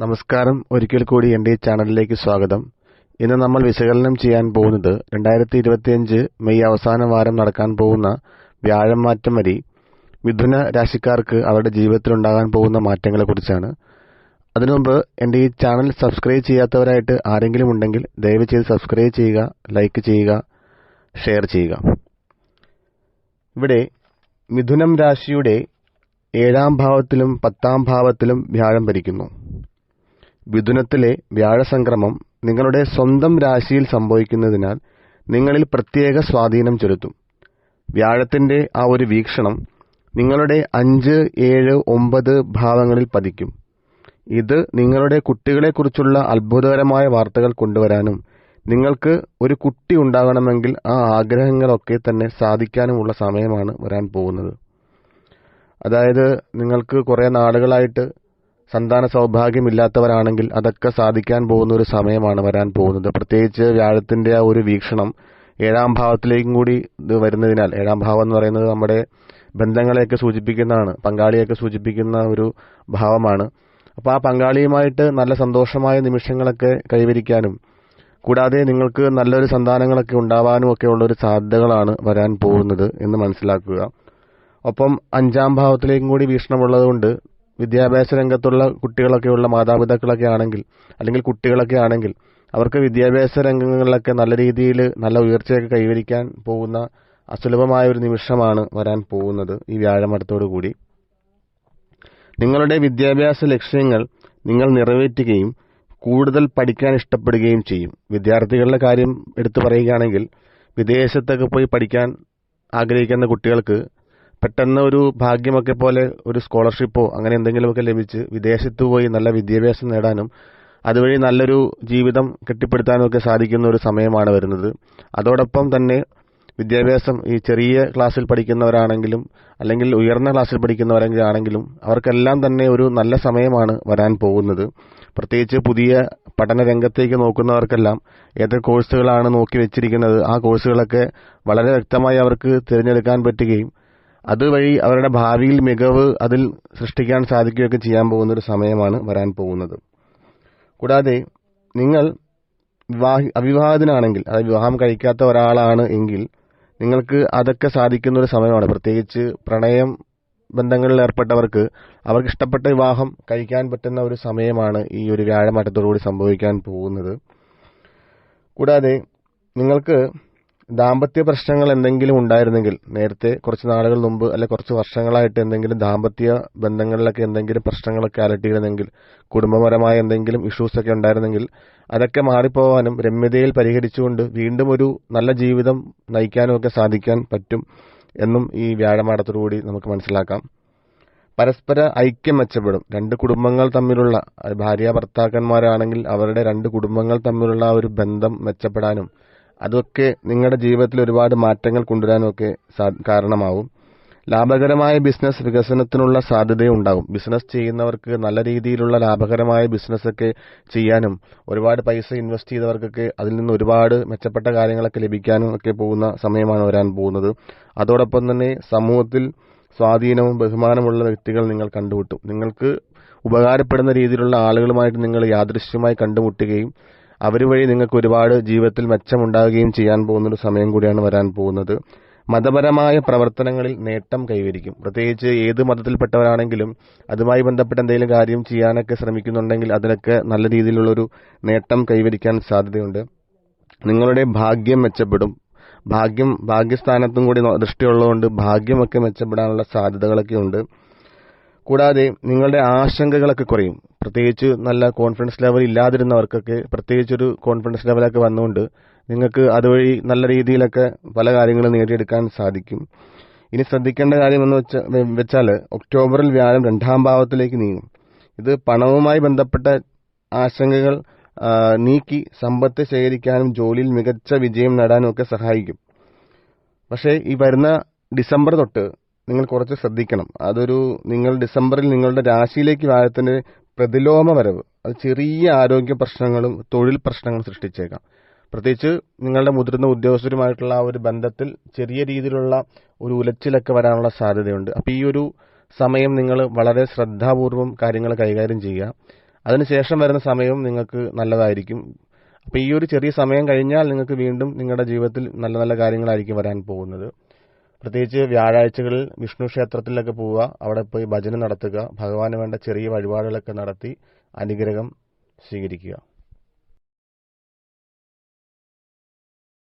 നമസ്കാരം. ഒരിക്കൽ കൂടി എന്റെ ചാനലിലേക്ക് സ്വാഗതം. ഇന്ന് നമ്മൾ വിശകലനം ചെയ്യാൻ പോകുന്നത് രണ്ടായിരത്തി ഇരുപത്തിയഞ്ച് മെയ് അവസാന വാരം നടക്കാൻ പോകുന്ന വ്യാഴം മാറ്റം വരി മിഥുന രാശിക്കാർക്ക് അവരുടെ ജീവിതത്തിൽ ഉണ്ടാകാൻ പോകുന്ന മാറ്റങ്ങളെക്കുറിച്ചാണ് അതിനു മുമ്പ് എന്റെ ഈ ചാനൽ സബ്സ്ക്രൈബ് ചെയ്യാത്തവരായിട്ട് ആരെങ്കിലും ഉണ്ടെങ്കിൽ ദയവ് ചെയ്ത് സബ്സ്ക്രൈബ് ചെയ്യുക ലൈക്ക് ചെയ്യുക ഷെയർ ചെയ്യുക. ഇവിടെ മിഥുനം രാശിയുടെ ഏഴാം ഭാവത്തിലും പത്താം ഭാവത്തിലും വ്യാഴം ഭരിക്കുന്നു. മിഥുനത്തിലെ വ്യാഴസംക്രമം നിങ്ങളുടെ സ്വന്തം രാശിയിൽ സംഭവിക്കുന്നതിനാൽ നിങ്ങളിൽ പ്രത്യേക സ്വാധീനം ചെലുത്തും. വ്യാഴത്തിന്റെ ആ ഒരു വീക്ഷണം നിങ്ങളുടെ അഞ്ച് ഏഴ് ഒമ്പത് ഭാവങ്ങളിൽ പതിക്കും. ഇത് നിങ്ങളുടെ കുട്ടികളെക്കുറിച്ചുള്ള അത്ഭുതകരമായ വാർത്തകൾ കൊണ്ടുവരാനും നിങ്ങൾക്ക് ഒരു കുട്ടി ഉണ്ടാകണമെങ്കിൽ ആ ആഗ്രഹങ്ങളൊക്കെ തന്നെ സാധിക്കാനുമുള്ള സമയമാണ് വരാൻ പോകുന്നത്. അതായത് നിങ്ങൾക്ക് കുറേ നാളുകളായിട്ട് സന്താന സൗഭാഗ്യമില്ലാത്തവരാണെങ്കിൽ അതൊക്കെ സാധിക്കാൻ പോകുന്ന ഒരു സമയമാണ് വരാൻ പോകുന്നത്. പ്രത്യേകിച്ച് വ്യാഴത്തിന്റെ ആ ഒരു വീക്ഷണം ഏഴാം ഭാവത്തിലേക്കും കൂടി ഇത് വരുന്നതിനാൽ ഏഴാം ഭാവം എന്ന് പറയുന്നത് നമ്മുടെ ബന്ധങ്ങളെയൊക്കെ സൂചിപ്പിക്കുന്നതാണ് പങ്കാളിയൊക്കെ സൂചിപ്പിക്കുന്ന ഒരു ഭാവമാണ്. അപ്പോൾ ആ പങ്കാളിയുമായിട്ട് നല്ല സന്തോഷമായ നിമിഷങ്ങളൊക്കെ കൈവരിക്കാനും കൂടാതെ നിങ്ങൾക്ക് നല്ലൊരു സന്താനങ്ങളൊക്കെ ഉണ്ടാവാനും ഒക്കെ ഉള്ളൊരു സാധ്യതകളാണ് വരാൻ പോകുന്നത് എന്ന് മനസ്സിലാക്കുക. ഒപ്പം അഞ്ചാം ഭാവത്തിലേക്കും കൂടി വീക്ഷണമുള്ളത് കൊണ്ട് വിദ്യാഭ്യാസ രംഗത്തുള്ള കുട്ടികളൊക്കെയുള്ള മാതാപിതാക്കളൊക്കെ ആണെങ്കിൽ അല്ലെങ്കിൽ കുട്ടികളൊക്കെ ആണെങ്കിൽ അവർക്ക് വിദ്യാഭ്യാസ രംഗങ്ങളിലൊക്കെ നല്ല രീതിയിൽ നല്ല ഉയർച്ചയൊക്കെ കൈവരിക്കാൻ പോകുന്ന അസുലഭമായ ഒരു നിമിഷമാണ് വരാൻ പോകുന്നത് ഈ വ്യാഴമരത്തോടു കൂടി. നിങ്ങളുടെ വിദ്യാഭ്യാസ ലക്ഷ്യങ്ങൾ നിങ്ങൾ നിറവേറ്റുകയും കൂടുതൽ പഠിക്കാൻ ഇഷ്ടപ്പെടുകയും ചെയ്യും. വിദ്യാർത്ഥികളുടെ കാര്യം എടുത്തു പറയുകയാണെങ്കിൽ വിദേശത്തൊക്കെ പോയി പഠിക്കാൻ ആഗ്രഹിക്കുന്ന കുട്ടികൾക്ക് പെട്ടെന്ന് ഒരു ഭാഗ്യമൊക്കെ പോലെ ഒരു സ്കോളർഷിപ്പോ അങ്ങനെ എന്തെങ്കിലുമൊക്കെ ലഭിച്ച് വിദേശത്ത് പോയി നല്ല വിദ്യാഭ്യാസം നേടാനും അതുവഴി നല്ലൊരു ജീവിതം കെട്ടിപ്പടുത്താനും ഒക്കെ സാധിക്കുന്ന ഒരു സമയമാണ് വരുന്നത്. അതോടൊപ്പം തന്നെ വിദ്യാഭ്യാസം ഈ ചെറിയ ക്ലാസ്സിൽ പഠിക്കുന്നവരാണെങ്കിലും അല്ലെങ്കിൽ ഉയർന്ന ക്ലാസ്സിൽ പഠിക്കുന്നവരെങ്കിലാണെങ്കിലും അവർക്കെല്ലാം തന്നെ ഒരു നല്ല സമയമാണ് വരാൻ പോകുന്നത്. പ്രത്യേകിച്ച് പുതിയ പഠന രംഗത്തേക്ക് നോക്കുന്നവർക്കെല്ലാം ഏതൊക്കെ കോഴ്സുകളാണ് നോക്കി വെച്ചിരിക്കുന്നത് ആ കോഴ്സുകളൊക്കെ വളരെ വ്യക്തമായി അവർക്ക് തിരഞ്ഞെടുക്കാൻ പറ്റുകയും അതുവഴി അവരുടെ ഭാവിയിൽ മികവ് അതിൽ സൃഷ്ടിക്കാൻ സാധിക്കുകയൊക്കെ ചെയ്യാൻ പോകുന്ന ഒരു സമയമാണ് വരാൻ പോകുന്നത്. കൂടാതെ നിങ്ങൾ വിവാഹി അവിവാഹിതനാണെങ്കിൽ അതായത് വിവാഹം കഴിക്കാത്ത ഒരാളാണ് എങ്കിൽ നിങ്ങൾക്ക് അതൊക്കെ സാധിക്കുന്ന ഒരു സമയമാണ്. പ്രത്യേകിച്ച് പ്രണയം ബന്ധങ്ങളിൽ ഏർപ്പെട്ടവർക്ക് അവർക്ക് ഇഷ്ടപ്പെട്ട വിവാഹം കഴിക്കാൻ പറ്റുന്ന ഒരു സമയമാണ് ഈ ഒരു വ്യാഴമാറ്റത്തോടുകൂടി സംഭവിക്കാൻ പോകുന്നത്. കൂടാതെ നിങ്ങൾക്ക് ദാമ്പത്യ പ്രശ്നങ്ങൾ എന്തെങ്കിലും ഉണ്ടായിരുന്നെങ്കിൽ നേരത്തെ കുറച്ച് നാളുകൾ മുമ്പ് അല്ലെ കുറച്ച് വർഷങ്ങളായിട്ട് എന്തെങ്കിലും ദാമ്പത്യ ബന്ധങ്ങളിലൊക്കെ എന്തെങ്കിലും പ്രശ്നങ്ങളൊക്കെ അലട്ടിയിരുന്നെങ്കിൽ കുടുംബപരമായ എന്തെങ്കിലും ഇഷ്യൂസ് ഒക്കെ ഉണ്ടായിരുന്നെങ്കിൽ അതൊക്കെ മാറിപ്പോവാനും രമ്യതയിൽ പരിഹരിച്ചുകൊണ്ട് വീണ്ടും ഒരു നല്ല ജീവിതം നയിക്കാനും ഒക്കെ സാധിക്കാൻ പറ്റും എന്നും ഈ വ്യാഴമാടത്തോടുകൂടി നമുക്ക് മനസ്സിലാക്കാം. പരസ്പര ഐക്യം മെച്ചപ്പെടും. രണ്ട് കുടുംബങ്ങൾ തമ്മിലുള്ള ഭാര്യ ഭർത്താക്കന്മാരാണെങ്കിൽ അവരുടെ രണ്ട് കുടുംബങ്ങൾ തമ്മിലുള്ള ഒരു ബന്ധം മെച്ചപ്പെടാനും അതൊക്കെ നിങ്ങളുടെ ജീവിതത്തിൽ ഒരുപാട് മാറ്റങ്ങൾ കൊണ്ടുവരാനൊക്കെ കാരണമാവും. ലാഭകരമായ ബിസിനസ് വികസനത്തിനുള്ള സാധ്യതയുണ്ടാകും ബിസിനസ് ചെയ്യുന്നവർക്ക് നല്ല രീതിയിലുള്ള ലാഭകരമായ ബിസിനസ്സൊക്കെ ചെയ്യാനും ഒരുപാട് പൈസ ഇൻവെസ്റ്റ് ചെയ്തവർക്കൊക്കെ അതിൽ നിന്ന് ഒരുപാട് മെച്ചപ്പെട്ട കാര്യങ്ങളൊക്കെ ലഭിക്കാനും ഒക്കെ പോകുന്ന സമയമാണ് വരാൻ പോകുന്നത്. അതോടൊപ്പം തന്നെ സമൂഹത്തിൽ സ്വാധീനവും ബഹുമാനമുള്ള വ്യക്തികൾ നിങ്ങൾ കണ്ടുമുട്ടും. നിങ്ങൾക്ക് ഉപകാരപ്പെടുന്ന രീതിയിലുള്ള ആളുകളുമായിട്ട് നിങ്ങൾ യാദൃശ്യമായി കണ്ടുമുട്ടുകയും അവർ വഴി നിങ്ങൾക്ക് ഒരുപാട് ജീവിതത്തിൽ മെച്ചമുണ്ടാകുകയും ചെയ്യാൻ പോകുന്ന ഒരു സമയം കൂടിയാണ് വരാൻ പോകുന്നത്. മതപരമായ പ്രവർത്തനങ്ങളിൽ നേട്ടം കൈവരിക്കും. പ്രത്യേകിച്ച് ഏത് മതത്തിൽപ്പെട്ടവരാണെങ്കിലും അതുമായി ബന്ധപ്പെട്ട എന്തെങ്കിലും കാര്യം ചെയ്യാനൊക്കെ ശ്രമിക്കുന്നുണ്ടെങ്കിൽ അതിലൊക്കെ നല്ല രീതിയിലുള്ളൊരു നേട്ടം കൈവരിക്കാൻ സാധ്യതയുണ്ട്. നിങ്ങളുടെ ഭാഗ്യം മെച്ചപ്പെടും. ഭാഗ്യം ഭാഗ്യസ്ഥാനത്തും കൂടി ദൃഷ്ടിയുള്ളതുകൊണ്ട് ഭാഗ്യമൊക്കെ മെച്ചപ്പെടാനുള്ള സാധ്യതകളൊക്കെ ഉണ്ട്. കൂടാതെ നിങ്ങളുടെ ആശങ്കകളൊക്കെ കുറയും. പ്രത്യേകിച്ച് നല്ല കോൺഫിഡൻസ് ലെവൽ ഇല്ലാതിരുന്നവർക്കൊക്കെ പ്രത്യേകിച്ച് ഒരു കോൺഫിഡൻസ് ലെവലൊക്കെ വന്നുകൊണ്ട് നിങ്ങൾക്ക് അതുവഴി നല്ല രീതിയിലൊക്കെ പല കാര്യങ്ങളും നേടിയെടുക്കാൻ സാധിക്കും. ഇനി ശ്രദ്ധിക്കേണ്ട കാര്യം എന്ന് വെച്ചാൽ ഒക്ടോബറിൽ വ്യാഴം രണ്ടാം ഭാവത്തിലേക്ക് നീങ്ങും. ഇത് പണവുമായി ബന്ധപ്പെട്ട ആശങ്കകൾ നീക്കി സമ്പത്ത് ശേഖരിക്കാനും ജോലിയിൽ മികച്ച വിജയം നേടാനും ഒക്കെ സഹായിക്കും. പക്ഷേ ഈ വരുന്ന ഡിസംബർ തൊട്ട് നിങ്ങൾ കുറച്ച് ശ്രദ്ധിക്കണം. അതൊരു നിങ്ങൾ ഡിസംബറിൽ നിങ്ങളുടെ രാശിയിലേക്ക് വ്യാഴത്തിന്റെ പ്രതിലോമ വരവ് അത് ചെറിയ ആരോഗ്യ പ്രശ്നങ്ങളും തൊഴിൽ പ്രശ്നങ്ങളും സൃഷ്ടിച്ചേക്കാം. പ്രത്യേകിച്ച് നിങ്ങളുടെ മുതിർന്ന ഉദ്യോഗസ്ഥരുമായിട്ടുള്ള ആ ഒരു ബന്ധത്തിൽ ചെറിയ രീതിയിലുള്ള ഒരു ഉലച്ചിലൊക്കെ വരാനുള്ള സാധ്യതയുണ്ട്. അപ്പോൾ ഈ ഒരു സമയം നിങ്ങൾ വളരെ ശ്രദ്ധാപൂർവം കാര്യങ്ങൾ കൈകാര്യം ചെയ്യുക. അതിനുശേഷം വരുന്ന സമയവും നിങ്ങൾക്ക് നല്ലതായിരിക്കും. അപ്പോൾ ഈ ഒരു ചെറിയ സമയം കഴിഞ്ഞാൽ നിങ്ങൾക്ക് വീണ്ടും നിങ്ങളുടെ ജീവിതത്തിൽ നല്ല നല്ല കാര്യങ്ങളായിരിക്കും വരാൻ പോകുന്നത്. പ്രത്യേകിച്ച് വ്യാഴാഴ്ചകളിൽ വിഷ്ണു ക്ഷേത്രത്തിലൊക്കെ പോവുക അവിടെ പോയി ഭജന നടത്തുക ഭഗവാന് വേണ്ട ചെറിയ വഴിപാടുകളൊക്കെ നടത്തി അനുഗ്രഹം സ്വീകരിക്കുക.